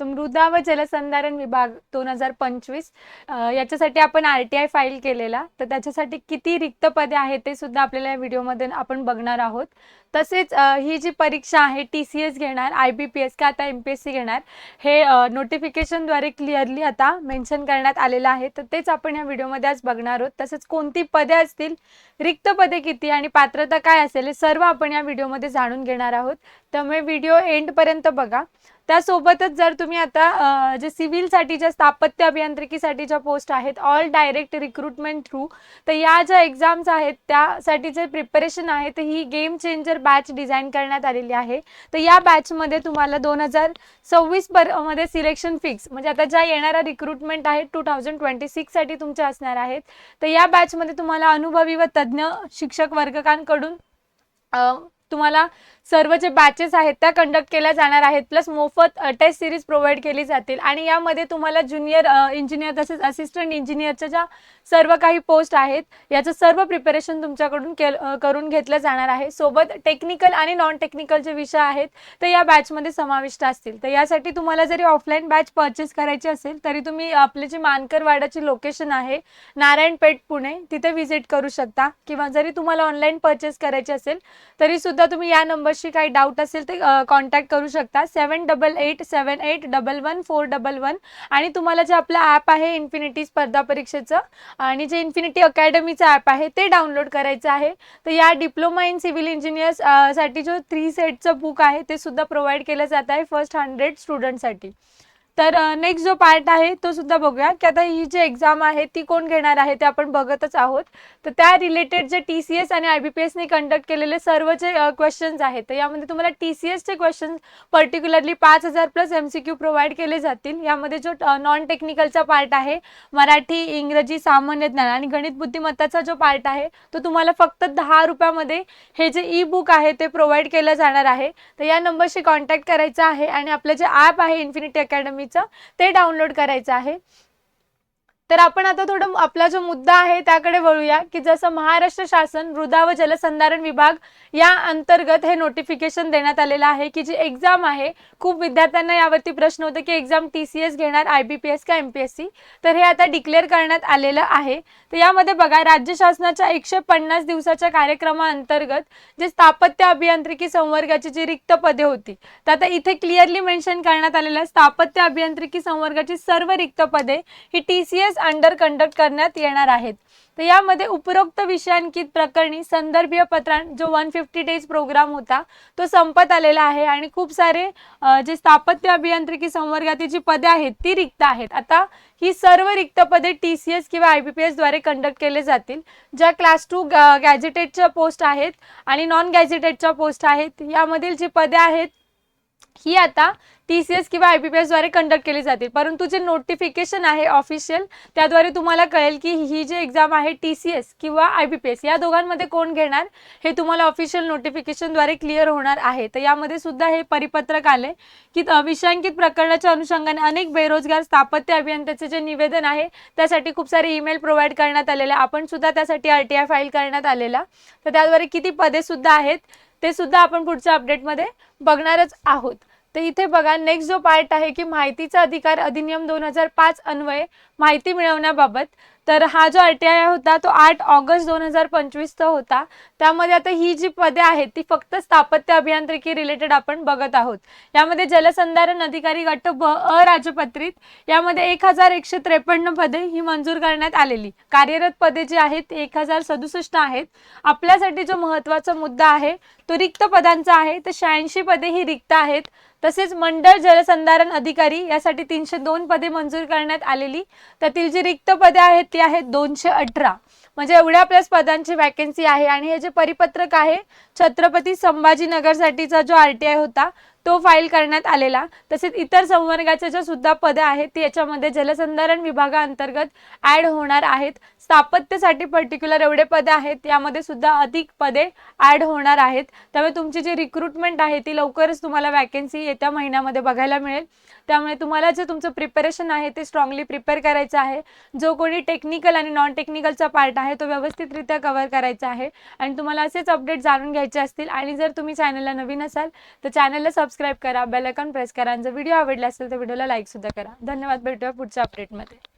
तर मृदा व जलसंधारण विभाग दोन हजार पंचवीस याच्यासाठी आपण आर टी आय फाईल केलेला. तर त्याच्यासाठी किती रिक्त पदे आहेत ते सुद्धा आपल्याला या व्हिडिओमध्ये आपण बघणार आहोत. तसेच ही जी परीक्षा आहे टी सी एस घेणार आय बी पी एस का आता एम पी एस सी घेणार हे नोटिफिकेशनद्वारे क्लिअरली आता मेन्शन करण्यात आलेलं आहे. तर तेच आपण या व्हिडिओमध्ये आज बघणार आहोत. तसेच कोणती पदे असतील रिक्त पदे किती आणि पात्रता काय असेल हे सर्व आपण या व्हिडिओमध्ये जाणून घेणार आहोत. त्यामुळे व्हिडिओ एंडपर्यंत बघा. त्यासोबतच जर तुम्ही आता जे सिव्हिलसाठीच्या स्थापत्य अभियांत्रिकीसाठीच्या पोस्ट आहेत ऑल डायरेक्ट रिक्रुटमेंट थ्रू तर या ज्या एक्झाम्स आहेत त्यासाठी जे प्रिपरेशन आहे तर ही गेम चेंजर बॅच डिझाईन करण्यात आलेली आहे. तर या बॅचमध्ये तुम्हाला दोन हजार सव्वीस परमध्ये सिलेक्शन फिक्स म्हणजे आता ज्या येणाऱ्या रिक्रुटमेंट आहेत टू थाउजंड ट्वेंटी सिक्ससाठी तुमच्या असणार आहेत. तर या बॅचमध्ये तुम्हाला अनुभवी व तज्ज्ञ शिक्षक वर्गकांकडून तुम्हाला सर्व जे बॅचेस आहेत त्या कंडक्ट केल्या जाणार आहेत प्लस मोफत टेस्ट सिरीज प्रोव्हाइड केली जातील. आणि यामध्ये तुम्हाला ज्युनियर इंजिनियर तसेच असिस्टंट इंजिनियरच्या ज्या सर्व काही पोस्ट आहेत याचं सर्व प्रिपरेशन तुमच्याकडून केल करून घेतलं जाणार आहे. सोबत टेक्निकल आणि नॉन टेक्निकल जे विषय आहेत ते या बॅचमध्ये समाविष्ट असतील. तर यासाठी तुम्हाला जरी ऑफलाईन बॅच परचेस करायची असेल तरी तुम्ही आपले जे मानकरवाडाची लोकेशन आहे नारायणपेठ पुणे तिथे व्हिजिट करू शकता. किंवा जरी तुम्हाला ऑनलाईन परचेस करायची असेल तरी सुद्धा सुद्धा तुम्ही या नंबरशी काही डाऊट असेल ते कॉन्टॅक्ट करू शकता. Seven double eight seven eight double one four double one आणि तुम्हाला जे आपलं ॲप आहे इन्फिनिटी स्पर्धा परीक्षेचं आणि जे इन्फिनिटी अकॅडमीचं ॲप आहे ते डाउनलोड करायचं आहे. तर या डिप्लोमा इन सिव्हिल इंजिनियर्ससाठी जो थ्री सेटचं बुक आहे ते सुद्धा प्रोव्हाइड केलं जात आहे फर्स्ट हंड्रेड स्टुडंटसाठी तर नेक्स्ट जो पार्ट आहे तो सुद्धा बघूया. की आता ही जी एक्झाम आहे ती कोण घेणार आहे ते आपण बघतच आहोत. तर त्या रिलेटेड जे टी सी एस आणि आय बी पी एसने कंडक्ट केलेले सर्व जे क्वेश्चन्स आहेत तर यामध्ये तुम्हाला टी सी एसचे क्वेश्चन पर्टिक्युलरली पाच हजार plus M C Q provide केले जातील. यामध्ये जो नॉन टेक्निकलचा पार्ट आहे मराठी इंग्रजी सामान्य ज्ञान आणि गणित बुद्धिमत्ताचा जो पार्ट आहे तो तुम्हाला फक्त दहा रुपयामध्ये हे जे ई बुक आहे ते प्रोव्हाइड केलं जाणार आहे. तर या नंबरशी कॉन्टॅक्ट करायचं आहे आणि आपलं जे ॲप आहे इन्फिनिटी अकॅडमी अकॅडमीचं ते डाउनलोड करायचं आहे. तर आपण आता थोडं आपला जो मुद्दा आहे त्याकडे वळूया की जसं महाराष्ट्र शासन मृदा व जलसंधारण विभाग या अंतर्गत हे नोटिफिकेशन देण्यात आलेलं आहे की जी एक्झाम आहे खूप विद्यार्थ्यांना यावरती प्रश्न होते की एक्झाम टी सी एस घेणार आय बी पी एस का एम पी एस सी तर हे आता डिक्लेअर करण्यात आलेलं आहे. तर यामध्ये बघा राज्य शासनाच्या एकशे पन्नास दिवसाच्या कार्यक्रमाअंतर्गत जे स्थापत्य अभियांत्रिकी संवर्गाची जी रिक्त पदे होती तर आता इथे क्लिअरली मेन्शन करण्यात आलेलं आहे स्थापत्य अभियांत्रिकी संवर्गाची सर्व रिक्त पदे ही T C S under conduct करण्यात येणार आहेत. तर यामध्ये उपरोक्त विषयांकित प्रकरणी संदर्भीय पत्रां जो वन फिफ्टी डेज प्रोग्राम होता तो संपत आलेला आहे आणि खूप सारे जे स्थापत्य अभियांत्रिकी संवर्गातील जी पदे आहेत ती रिक्त आहेत. आता ही सर्व रिक्त पदे टी सी एस किंवा आय बी पी एसद्वारे कंडक्ट केले जातील. ज्या क्लास टू गॅजेटेडच्या पोस्ट आहेत आणि नॉन गॅजेटेडच्या पोस्ट आहेत. यामधील जी पदे आहेत ही आता टी सी एस किंवा आय बी पी एसद्वारे कंडक्ट केली जातील. परंतु जे नोटिफिकेशन आहे ऑफिशियल त्याद्वारे तुम्हाला कळेल की ही जी एक्झाम आहे टी सी एस किंवा आय बी पी एस या दोघांमध्ये कोण घेणार हे तुम्हाला ऑफिशियल नोटिफिकेशनद्वारे क्लिअर होणार आहे. तर यामध्ये सुद्धा हे परिपत्रक आले की विषयांकित प्रकरणाच्या अनुषंगाने अनेक बेरोजगार स्थापत्य अभियंत्याचे जे निवेदन आहे त्यासाठी खूप सारे ईमेल प्रोव्हाइड करण्यात आलेले. आपण सुद्धा त्यासाठी आर टी आय फाईल करण्यात आलेला. तर त्याद्वारे किती पदे सुद्धा आहेत ते सुद्धा आपण पुढच्या अपडेटमध्ये बघणारच आहोत. तर इथे बघा नेक्स्ट जो पार्ट आहे की माहितीचा अधिकार अधिनियम दोन हजार पाच अन्वये माहिती मिळवण्याबाबत. तर हा जो आर टी आय होता तो आठ ऑगस्ट दोन हजार पंचवीसचा होता. त्यामध्ये आता ही जी पदे आहेत ती फक्त स्थापत्य अभियांत्रिकी रिलेटेड आपण बघत आहोत. यामध्ये जलसंधारण अधिकारी गट ब अराजपत्रित यामध्ये एक हजार एकशे त्रेपन्न पदे ही मंजूर करण्यात आलेली. कार्यरत पदे जी आहेत ती एक हजार सदुसष्ट आहेत. आपल्यासाठी जो महत्त्वाचा मुद्दा आहे तो रिक्त पदांचा आहे. तर शहाऐंशी पदे ही रिक्त आहेत. तसेच मंडळ जलसंधारण अधिकारी यासाठी तीनशे दोन पदे मंजूर करण्यात आलेली. त्यातील जी रिक्त पदे आहेत ती आहेत दोनशे अठरा. म्हणजे एवढ्या प्लस पदांची वॅकन्सी आहे आणि हे जे परिपत्रक आहे छत्रपती संभाजीनगरसाठीचा जो आर टी आय होता तो फाईल करण्यात आलेला. तसेच इतर संवर्गाच्या ज्या सुद्धा पदे आहेत ती याच्यामध्ये जलसंधारण विभागाअंतर्गत ॲड होणार आहेत. स्थापत्यसाठी पर्टिक्युलर एवढे पदे आहेत यामध्ये सुद्धा अधिक पदे ॲड होणार आहेत. त्यामुळे तुमची जी रिक्रुटमेंट आहे ती लवकरच तुम्हाला वॅकन्सी येत्या महिन्यामध्ये बघायला मिळेल. त्यामुळे तुम्हाला जे तुमचं प्रिपरेशन आहे ते स्ट्रॉंगली प्रिपेअर करायचं आहे. जो कोणी टेक्निकल आणि नॉन टेक्निकलचा पार्ट आहे तो व्यवस्थितरित्या कव्हर करायचा आहे. आणि तुम्हाला असेच अपडेट जाणून घ्यायचे असतील. आणि जर तुम्ही चॅनलला नवीन असाल तर चॅनलला सबस्क्राईब करा. बेल आयकॉन प्रेस करा. आणि जर व्हिडिओ आवडला असेल तर व्हिडिओला लाईकसुद्धा करा. धन्यवाद. भेटूया पुढच्या अपडेटमध्ये